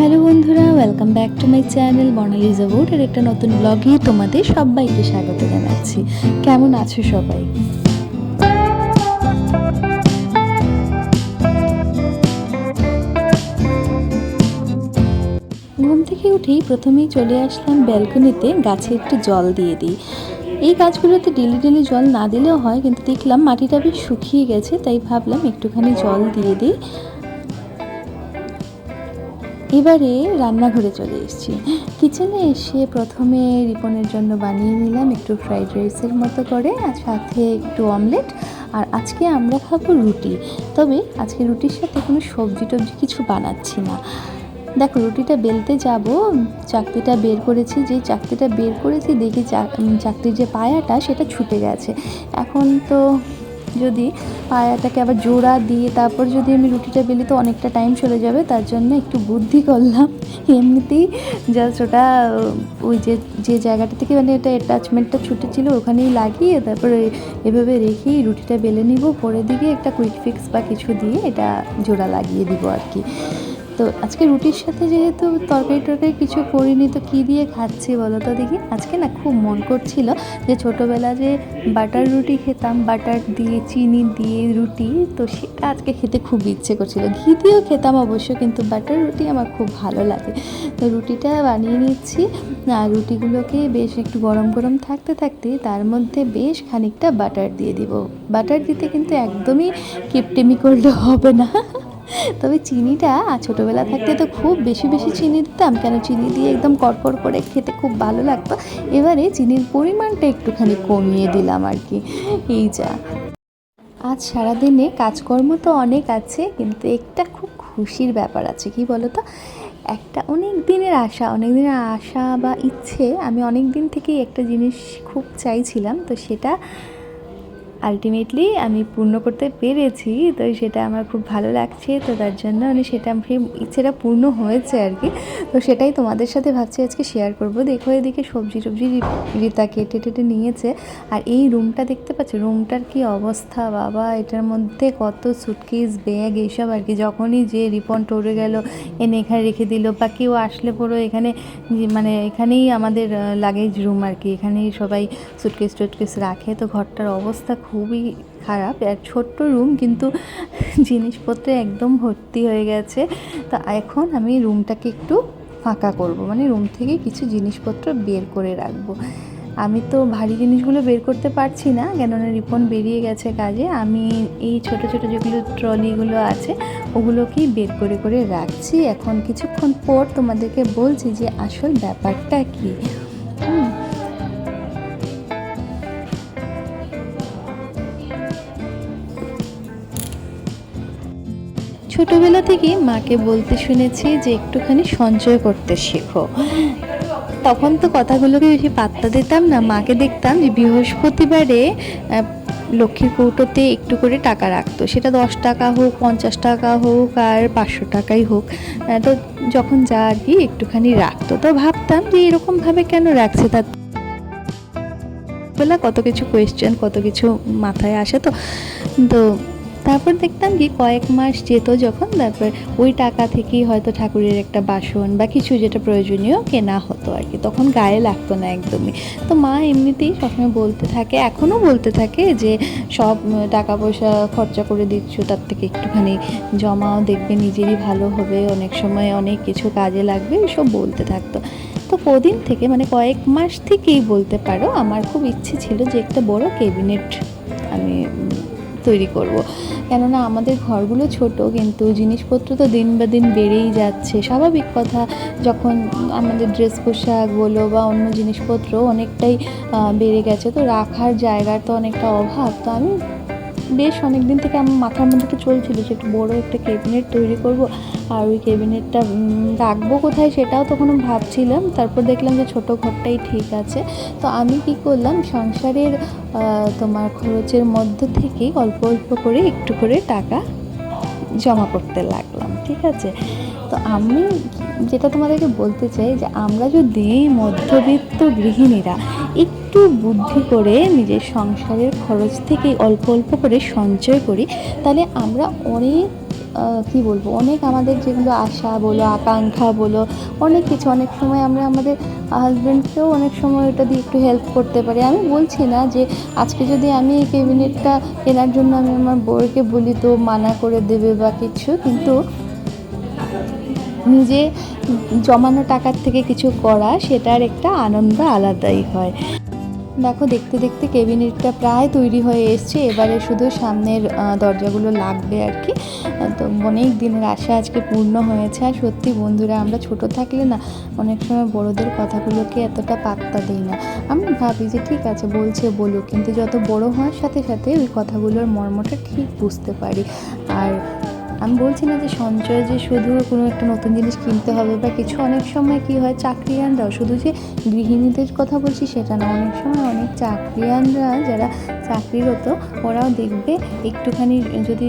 Hello বন্ধুরা welcome back to my channel Barnali's about এর একটা নতুন ব্লগে তোমাদের সবাইকে স্বাগত জানাচ্ছি। কেমন আছো সবাই? ঘুম থেকে উঠেই প্রথমেই চলে আসলাম ব্যালকনিতে গাছে একটু জল দিয়ে দিই। এই গাছগুলোতে ডেলি ডেলি জল না দিলেও হয়, কিন্তু দেখলাম মাটিটা বেশ শুকিয়ে গেছে, তাই ভাবলাম একটুখানি জল দিয়ে দিই। এবারে রান্নাঘরে চলে এসেছি। কিচেনে এসে প্রথমে রিপনের জন্য বানিয়ে নিলাম একটু ফ্রাইড রাইসের মতো করে, আর সাথে একটু অমলেট, আর আজকে আমরা খাব রুটি। তবে আজকে রুটির সাথে কোনো সবজি টবজি কিছু বানাচ্ছি না। দেখো, রুটিটা বেলতে যাব, চাকতিটা বের করেছি যে চাকতিটা বের করেছি দেখি চাকতির যে পায়াটা সেটা ছুটে গেছে। এখন তো যদি পায়াটাকে আবার জোড়া দিয়ে তারপর যদি আমি রুটিটা বেলি তো অনেকটা টাইম চলে যাবে, তার জন্য একটু বুদ্ধি করলাম। এমনিতেই জাস্ট ওটা, ওই যে যে জায়গাটা থেকে মানে এটা অ্যাটাচমেন্টটা ছুটে ছিল, ওখানেই লাগিয়ে তারপরে এভাবে রেখেই রুটিটা বেলে নিব। পরের দিকে একটা কুইক ফিক্স বা কিছু দিয়ে এটা জোড়া লাগিয়ে দিব আর কি। তো আজকে রুটির সাথে যেহেতু তরকারি টরকারি কিছু করিনি, তো কী দিয়ে খাচ্ছি বলো তো দেখি? আজকে না খুব মন করছিল যে ছোটোবেলা যে বাটার রুটি খেতাম, বাটার দিয়ে, চিনি দিয়ে রুটি, তো সেটা আজকে খেতে খুব ইচ্ছে করছিল। ঘি দিয়েও খেতাম অবশ্য, কিন্তু বাটার রুটি আমার খুব ভালো লাগে। তো রুটিটা বানিয়ে নিচ্ছি, আর রুটিগুলোকে বেশ একটু গরম গরম থাকতে থাকতে তার মধ্যে বেশ খানিকটা বাটার দিয়ে দিব। বাটার দিতে কিন্তু একদমই কিপটেমি করলে হবে না। তবে চিনিটা ছোটোবেলা থাকতে তো খুব বেশি বেশি চিনি দিতাম, কেন চিনি দিয়ে একদম কড়কড় করে খেতে খুব ভালো লাগতো। এবারে চিনির পরিমাণটা একটুখানি কমিয়ে দিলাম আর কি। এই যা। আজ সারাদিনে কাজকর্ম তো অনেক আছে, কিন্তু একটা খুব খুশির ব্যাপার আছে, কি বলো তো একটা অনেক দিনের আশা, অনেক দিনের আশা বা ইচ্ছে, আমি অনেক দিন থেকেই একটা জিনিস খুব চাইছিলাম, তো সেটা আলটিমেটলি আমি পূর্ণ করতে পেরেছি, তো সেটা আমার খুব ভালো লাগছে, তো তার জন্য মানে সেটা সেই ইচ্ছেটা পূর্ণ হয়েছে আর কি। তো সেটাই তোমাদের সাথে ভাবছি আজকে শেয়ার করব। দেখো এদিকে সবজি টবজি রিতা কেটে টেটে নিয়েছে, আর এই রুমটা দেখতে পাচ্ছ? রুমটার কি অবস্থা, বাবা! এটার মধ্যে কত সুটকেস ব্যাগ এইসব আর কি। যখনই যে রিপন টরে গেল, এনে এখানে রেখে দিল, বা কেউ আসলে পুরো এখানে মানে এখানেই আমাদের লাগেজ রুম আর কি। এখানেই সবাই সুটকেস টুটকেস রাখে। তো ঘরটার অবস্থা খুবই খারাপ। এক ছোট্ট রুম কিন্তু জিনিসপত্রে একদম ভর্তি হয়ে গেছে। তা এখন আমি রুমটাকে একটু ফাঁকা করব। মানে রুম থেকে কিছু জিনিসপত্র বের করে রাখব। আমি তো ভারী জিনিসগুলো বের করতে পারছি না, কেননা রিপন বেরিয়ে গেছে কাজে। আমি এই ছোট ছোট যেগুলো ট্রলিগুলো আছে, ওগুলোকেই বের করে করে রাখছি। এখন কিছুক্ষণ পর তোমাদেরকে বলছি যে আসল ব্যাপারটা কী। ছোটবেলা থেকে মাকে বলতে শুনেছি যে একটুখানি সঞ্চয় করতে শেখো। তখন তো কথাগুলোকে বেশি পাত্তা দিতাম না, মাকে দেখতাম যে বৃহস্পতিবারে লক্ষ্মীর কৌটোতে একটু করে টাকা রাখতো। সেটা দশ টাকা হোক, পঞ্চাশ টাকা হোক আর পাঁচশো টাকাই হোক তো যখন যা আর কি একটুখানি রাখতো। তো ভাবতাম যে এরকমভাবে কেন রাখছে? তার বেলা কত কিছু কোয়েশ্চেন কত কিছু মাথায় আসে তো। তো তারপর দেখতাম কি কয়েক মাস যেত যখন, তারপর ওই টাকা থেকেই হয়তো ঠাকুরের একটা বাসন বা কিছু যেটা প্রয়োজনীয় কেনা হতো আর কি। তখন গায়ে লাগতো না একদমই। তো মা এমনিতেই সবসময় বলতে থাকে এখনও বলতে থাকে যে সব টাকা পয়সা খরচা করে দিচ্ছ, তার থেকে একটুখানি জমাও, দেখবে নিজেরই ভালো হবে, অনেক সময় অনেক কিছু কাজে লাগবে, এসব বলতে থাকতো। তো কদিন থেকে মানে কয়েক মাস থেকেই বলতে পারো, আমার খুব ইচ্ছে ছিল যে একটা বড় ক্যাবিনেট আমি তৈরি করব। কেননা আমাদের ঘরগুলো ছোট, কিন্তু জিনিসপত্র তো দিন বা দিন বেড়েই যাচ্ছে। স্বাভাবিক কথা, যখন আমাদের ড্রেস পোশাক বলো বা অন্য জিনিসপত্র অনেকটাই বেড়ে গেছে, তো রাখার জায়গার তো অনেকটা অভাব। তো আমি বেশ অনেক দিন থেকে আমার মাথার মধ্যে তো চলছিল যে একটু বড় একটা ক্যাবিনেট তৈরি করব। আর ওই ক্যাবিনেটটা রাখব কোথায় সেটাও তখন ভাবছিলাম। তারপর দেখলাম যে ছোট ঘরটাই ঠিক আছে। তো আমি কি করলাম, সংসারের তোমার খরচের মধ্য থেকেই অল্প অল্প করে একটু করে টাকা জমা করতে লাগলাম, ঠিক আছে? তো আমি যেটা তোমাদেরকে বলতে চাই যে আমরা যদি মধ্যবিত্ত গৃহিণীরা একটু বুদ্ধি করে নিজের সংসারের খরচ থেকে অল্প অল্প করে সঞ্চয় করি, তাহলে আমরা অনেক কি বলব, অনেক আমাদের যেগুলো আশা বলো, আকাঙ্ক্ষা বলো, অনেক কিছু, অনেক সময় আমরা আমাদের হাজব্যান্ডকেও অনেক সময় ওটা দিয়ে একটু হেল্প করতে পারি। আমি বলছি না যে আজকে যদি আমি এই ক্যাবিনেটটা কেনার জন্য আমি আমার বউকে বলি তো মানা করে দেবে বা কিছু, কিন্তু নিজে জমানো টাকার থেকে কিছু করা, সেটার একটা আনন্দ আলাদাই হয়। দেখো, দেখতে দেখতে কেবিনেটটা প্রায় তৈরি হয়ে এসছে। এবারে শুধু সামনের দরজাগুলো লাগবে আর কি। তো অনেক দিনের আশা আজকে পূর্ণ হয়েছে। আর সত্যি বন্ধুরা, আমরা ছোট থাকলে না, অনেক সময় বড়দের কথাগুলোকে এতটা পাত্তা দিই না। আমি ভাবি যে ঠিক আছে, বলছে, বলুক। কিন্তু যত বড় হওয়ার সাথে সাথে ওই কথাগুলোর মর্মটা ঠিক বুঝতে পারি। আর আমি বলছি না যে সঞ্চয় যে শুধু কোনো একটা নতুন জিনিস কিনতে হবে বা কিছু, অনেক সময় কি হয়, চাকরিয়ানরাও শুধু যে গৃহিণীদের কথা বলছি সেটা না, অনেক সময় অনেক চাকরিয়ানরা যারা চাকরিরত, ওরাও দেখবে একটুখানি যদি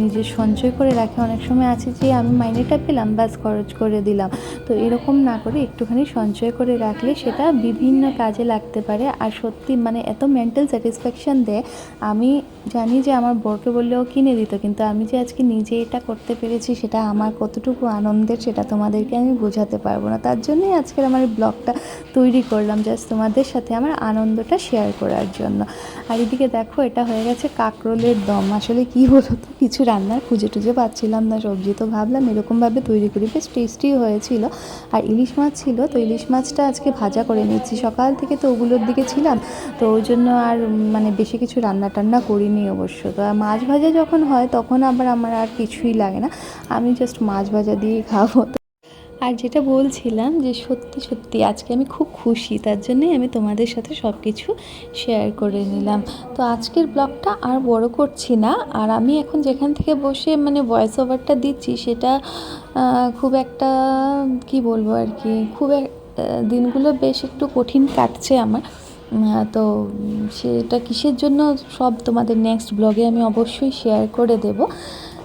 নিজের সঞ্চয় করে রাখে, অনেক সময় আছে যে আমি মাইনেটা পেলাম, ব্যাস খরচ করে দিলাম। তো এরকম না করে একটুখানি সঞ্চয় করে রাখলে সেটা বিভিন্ন কাজে লাগতে পারে। আর সত্যি মানে এত মেন্টাল স্যাটিসফ্যাকশান দেয়, আমি জানি যে আমার বরকে বললেও কিনে দিত, কিন্তু আমি যে আজকে নিজে এটা করতে পেরেছি সেটা আমার কতটুকু আনন্দের সেটা তোমাদেরকে আমি বোঝাতে পারব না। তার জন্যই আজকের আমার ব্লগটা তৈরি করলাম জাস্ট তোমাদের সাথে আমার আনন্দটা শেয়ার করার জন্য। আর এদিকে দেখো, এটা হয়ে গেছে কাকরোলের দম। আসলে কি হলো তো? কিছু রান্নার খুঁজে টুজে পাচ্ছিলাম না, সবজি তো ভাবলাম এরকমভাবে তৈরি করি। বেশ টেস্টি হয়েছিল। আর ইলিশ মাছ ছিল, তো ইলিশ মাছটা আজকে ভাজা করে নিচ্ছি সকাল থেকে তো ওগুলোর দিকে ছিলাম, তো ওই জন্য আর মানে বেশি কিছু রান্না টান্না করিনি অবশ্য। তো মাছ ভাজা যখন হয়, তখন আবার আমার আর কিছুই লাগে না। আমি জাস্ট মাছ ভাজা দিয়েই খাব। আর যেটা বলছিলাম যে সত্যি সত্যি আজকে আমি খুব খুশি, তার জন্যই আমি তোমাদের সাথে সব কিছু শেয়ার করে নিলাম। তো আজকের ব্লগটা আর বড় করছি না। আর আমি এখন যেখান থেকে বসে মানে ভয়েস ওভারটা দিচ্ছি সেটা খুব একটা, কি বলব আর কি, খুব দিনগুলো বেশ একটু কঠিন কাটছে আমার। তো সেটা কিসের জন্য সব তোমাদের নেক্সট ব্লগে আমি অবশ্যই শেয়ার করে দেব।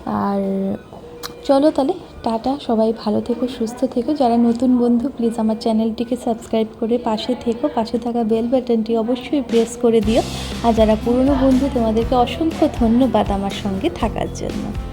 আর চলো তাহলে, টাটা, সবাই ভালো থেকো, সুস্থ থেকো। যারা নতুন বন্ধু প্লিজ আমার চ্যানেলটিকে সাবস্ক্রাইব করে পাশে থেকো, পাশে থাকা বেল বাটনটি অবশ্যই প্রেস করে দিও। আর যারা পুরনো বন্ধু, তোমাদেরকে অসংখ্য ধন্যবাদ আমার সঙ্গে থাকার জন্য।